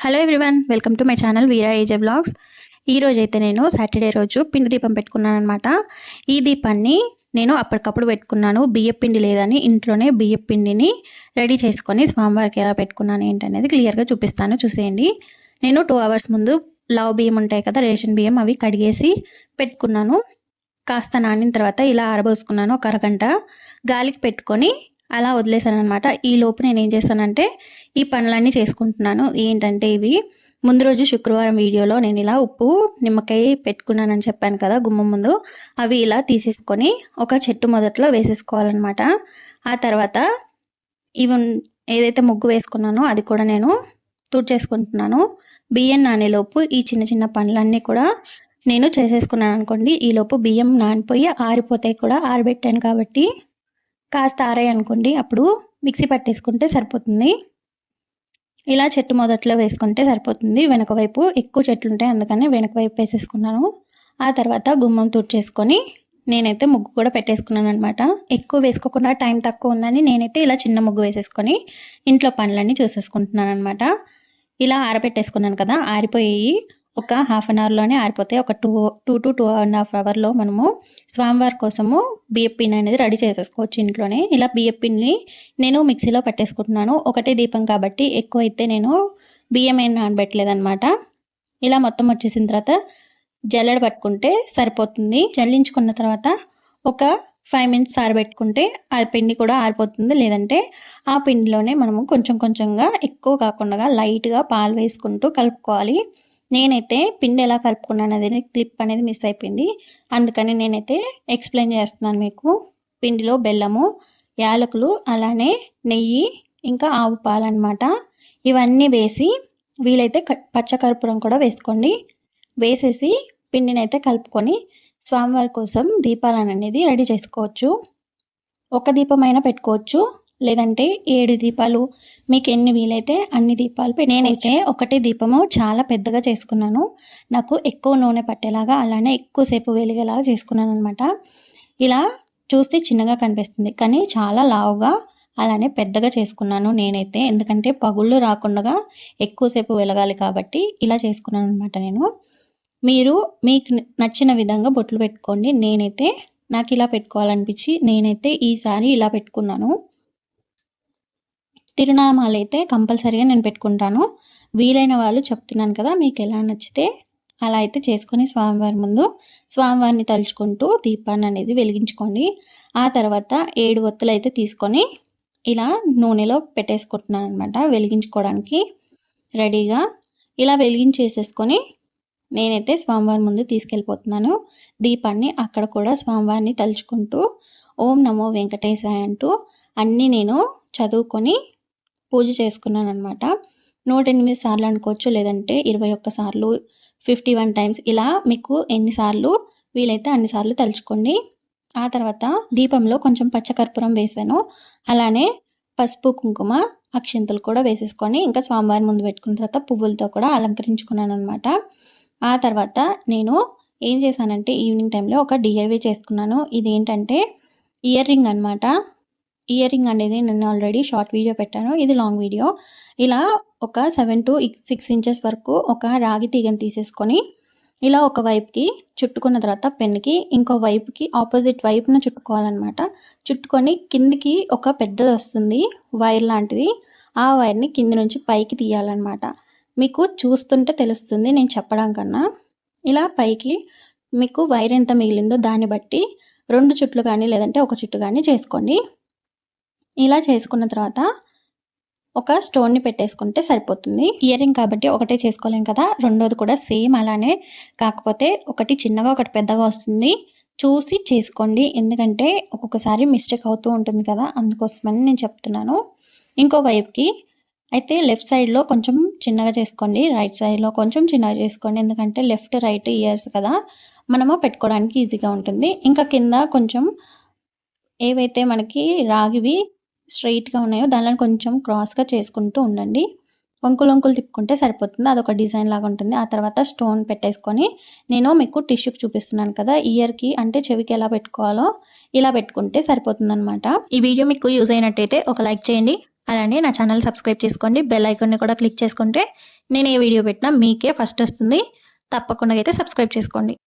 Hello everyone welcome to my channel Veera AJ blogs ఈ అయితే నేను సాటర్డే రోజు పిండి దీపం పెట్టుకున్నాను అనమాట ఈ దీపాన్ని నేను అప్పటికప్పుడు పెట్టుకున్నాను. బియ్య పిండి లేదని ఇంట్లోనే బియ్య పిండిని రెడీ చేసుకొని స్వామివారికి ఎలా పెట్టుకున్నాను ఏంటనేది క్లియర్గా చూపిస్తాను చూసేయండి. నేను టూ అవర్స్ ముందు లావ్ బియ్యం ఉంటాయి కదా రేషన్ బియ్యం అవి కడిగేసి పెట్టుకున్నాను. కాస్త నానిన తర్వాత ఇలా ఆరబోసుకున్నాను ఒక అరగంట. గాలికి పెట్టుకొని అలా వదిలేసాను అనమాట ఈ లోపు నేను ఏం చేశానంటే ఈ పనులన్నీ చేసుకుంటున్నాను. ఏంటంటే ఇవి ముందు రోజు శుక్రవారం వీడియోలో నేను ఇలా ఉప్పు నిమ్మకాయ పెట్టుకున్నానని చెప్పాను కదా గుమ్మం ముందు. అవి ఇలా తీసేసుకొని ఒక చెట్టు మొదట్లో వేసేసుకోవాలన్నమాట. ఆ తర్వాత ఇవి ఏదైతే ముగ్గు వేసుకున్నానో అది కూడా నేను తుడిచేసుకుంటున్నాను. బియ్యం నానేలోపు ఈ చిన్న చిన్న పనులన్నీ కూడా నేను చేసేసుకున్నాను అనుకోండి. ఈలోపు బియ్యం నానిపోయి ఆరిపోతాయి కూడా ఆరబెట్టాను కాబట్టి కాస్త ఆరాయి అనుకోండి. అప్పుడు మిక్సీ పట్టేసుకుంటే సరిపోతుంది. ఇలా చెట్టు మొదట్లో వేసుకుంటే సరిపోతుంది. వెనక వైపు ఎక్కువ చెట్లు ఉంటాయి. అందుకని వెనక వైపు వేసేసుకున్నాను. ఆ తర్వాత గుమ్మం తుడిచేసుకొని నేనైతే ముగ్గు కూడా పెట్టేసుకున్నాను అనమాట ఎక్కువ వేసుకోకుండా టైం తక్కువ ఉందని నేనైతే ఇలా చిన్న ముగ్గు వేసేసుకొని ఇంట్లో పనులన్నీ చూసేసుకుంటున్నాను అనమాట ఇలా ఆరబెట్టేసుకున్నాను కదా ఆరిపోయి ఒక హాఫ్ అన్ అవర్లోనే ఆరిపోతాయి ఒక two two to two and half అవర్లో మనము స్వామివారి కోసము బియ్యపిండి అనేది రెడీ చేసేసుకోవచ్చు ఇంట్లోనే. ఇలా బియ్యపిండిని నేను మిక్సీలో పట్టేసుకుంటున్నాను. ఒకటే దీపం కాబట్టి ఎక్కువ అయితే నేను బియ్యం ఏం నానబెట్టలేదనమాట ఇలా మొత్తం వచ్చేసిన తర్వాత జల్లెడ పట్టుకుంటే సరిపోతుంది. జల్లించుకున్న తర్వాత ఒక ఫైవ్ మినిట్స్ ఆరబెట్టుకుంటే ఆ పిండి కూడా ఆరిపోతుంది. లేదంటే ఆ పిండిలోనే మనము కొంచెం కొంచెంగా ఎక్కువ కాకుండా లైట్గా పాలు వేసుకుంటూ కలుపుకోవాలి. నేనైతే పిండి ఎలా కలుపుకున్నాను అనేది క్లిప్ అనేది మిస్ అయిపోయింది. అందుకని నేనైతే ఎక్స్ప్లెయిన్ చేస్తున్నాను మీకు. పిండిలో బెల్లము యాలకులు అలానే నెయ్యి ఇంకా ఆవు పాలు ఇవన్నీ వేసి వీలైతే పచ్చకర్పూరం కూడా వేసుకోండి. వేసేసి పిండిని అయితే కలుపుకొని స్వామివారి కోసం దీపాలను అనేది రెడీ చేసుకోవచ్చు. ఒక దీపమైనా పెట్టుకోవచ్చు. లేదంటే ఏడు దీపాలు. మీకు ఎన్ని వీలైతే అన్ని దీపాలు నేనైతే ఒకటే దీపము చాలా పెద్దగా చేసుకున్నాను. నాకు ఎక్కువ నూనె పట్టేలాగా అలానే ఎక్కువసేపు వెలిగేలాగా చేసుకున్నాను అనమాట ఇలా చూస్తే చిన్నగా కనిపిస్తుంది. కానీ చాలా లావుగా అలానే పెద్దగా చేసుకున్నాను నేనైతే. ఎందుకంటే పగుళ్ళు రాకుండా ఎక్కువసేపు వెలగాలి కాబట్టి ఇలా చేసుకున్నాను అనమాట నేను. మీరు మీకు నచ్చిన విధంగా బొట్లు పెట్టుకోండి. నేనైతే నాకు ఇలా పెట్టుకోవాలనిపించి నేనైతే ఈసారి ఇలా పెట్టుకున్నాను. తిరునామాలు అయితే కంపల్సరీగా నేను పెట్టుకుంటాను. వీలైన వాళ్ళు చెప్తున్నాను కదా మీకు ఎలా నచ్చితే అలా అయితే చేసుకొని స్వామివారి ముందు స్వామివారిని తలుచుకుంటూ దీపాన్ని అనేది వెలిగించుకోండి ఆ తర్వాత ఏడు ఒత్తులు అయితే తీసుకొని ఇలా నూనెలో పెట్టేసుకుంటున్నాను అనమాట వెలిగించుకోవడానికి రెడీగా ఇలా వెలిగించేసేసుకొని నేనైతే స్వామివారి ముందు తీసుకెళ్ళిపోతున్నాను. దీపాన్ని అక్కడ కూడా స్వామివారిని తలుచుకుంటూ ఓం నమో వెంకటేశాయ అంటూ అన్నీ నేను చదువుకొని పూజ చేసుకున్నాను అనమాట నూట ఎనిమిది సార్లు అనుకోవచ్చు లేదంటే ఇరవై ఒక్క సార్లు ఫిఫ్టీ వన్ టైమ్స్. ఇలా మీకు ఎన్నిసార్లు వీలైతే అన్నిసార్లు తలుచుకోండి. ఆ తర్వాత దీపంలో కొంచెం పచ్చకర్పూరం వేసాను. అలానే పసుపు కుంకుమ అక్షింతలు కూడా వేసేసుకొని ఇంకా స్వామివారి ముందు పెట్టుకున్న తర్వాత పువ్వులతో కూడా అలంకరించుకున్నాను అనమాట ఆ తర్వాత నేను ఏం చేశానంటే ఈవినింగ్ టైంలో ఒక డిఐవీ చేసుకున్నాను. ఇది ఏంటంటే ఇయర్ రింగ్ అనమాట ఇయర్ రింగ్ అనేది నేను ఆల్రెడీ షార్ట్ వీడియో పెట్టాను. ఇది లాంగ్ వీడియో ఇలా ఒక సెవెన్ టు సిక్స్ ఇంచెస్ వరకు ఒక రాగి తీగని తీసేసుకొని ఇలా ఒక వైపుకి చుట్టుకున్న తర్వాత పెన్కి ఇంకో వైపుకి ఆపోజిట్ వైపున చుట్టుకోవాలన్నమాట. చుట్టుకొని కిందికి ఒక పెద్దది వస్తుంది వైర్ లాంటిది. ఆ వైర్ని కింది నుంచి పైకి తీయాలన్నమాట. మీకు చూస్తుంటే తెలుస్తుంది నేను చెప్పడం కన్నా. ఇలా పైకి మీకు వైర్ ఎంత మిగిలిందో దాన్ని బట్టి రెండు చుట్లు కానీ లేదంటే ఒక చుట్టు కానీ చేసుకోండి. ఇలా చేసుకున్న తర్వాత ఒక స్టోన్ని పెట్టేసుకుంటే సరిపోతుంది. ఇయర్ రింగ్ కాబట్టి ఒకటే చేసుకోలేం కదా. రెండోది కూడా సేమ్ అలానే. కాకపోతే ఒకటి చిన్నగా ఒకటి పెద్దగా వస్తుంది. చూసి చేసుకోండి. ఎందుకంటే ఒక్కొక్కసారి మిస్టేక్ అవుతూ ఉంటుంది కదా. అందుకోసమని నేను చెప్తున్నాను. ఇంకో వైపుకి అయితే లెఫ్ట్ సైడ్లో కొంచెం చిన్నగా చేసుకోండి. రైట్ సైడ్లో కొంచెం చిన్నగా చేసుకోండి. ఎందుకంటే లెఫ్ట్ రైట్ ఇయర్స్ కదా. మనము పెట్టుకోవడానికి ఈజీగా ఉంటుంది. ఇంకా కింద కొంచెం ఏవైతే మనకి రాగివి స్ట్రైట్గా ఉన్నాయో దానిలో కొంచెం క్రాస్గా చేసుకుంటూ ఉండండి. వంకులు వంకులు తిప్పుకుంటే సరిపోతుంది. అదొక డిజైన్ లాగా ఉంటుంది. ఆ తర్వాత స్టోన్ పెట్టేసుకొని నేను మీకు టిష్యూకి చూపిస్తున్నాను కదా ఇయర్కి అంటే చెవికి ఎలా పెట్టుకోవాలో ఇలా పెట్టుకుంటే సరిపోతుంది అనమాట ఈ వీడియో మీకు యూజ్ అయినట్టయితే ఒక లైక్ చేయండి. అలానే నా ఛానల్ సబ్స్క్రైబ్ చేసుకోండి. బెల్ ఐకాన్ని కూడా క్లిక్ చేసుకుంటే నేను ఏ వీడియో పెట్టినా మీకే ఫస్ట్ వస్తుంది. తప్పకుండా అయితే సబ్స్క్రైబ్ చేసుకోండి.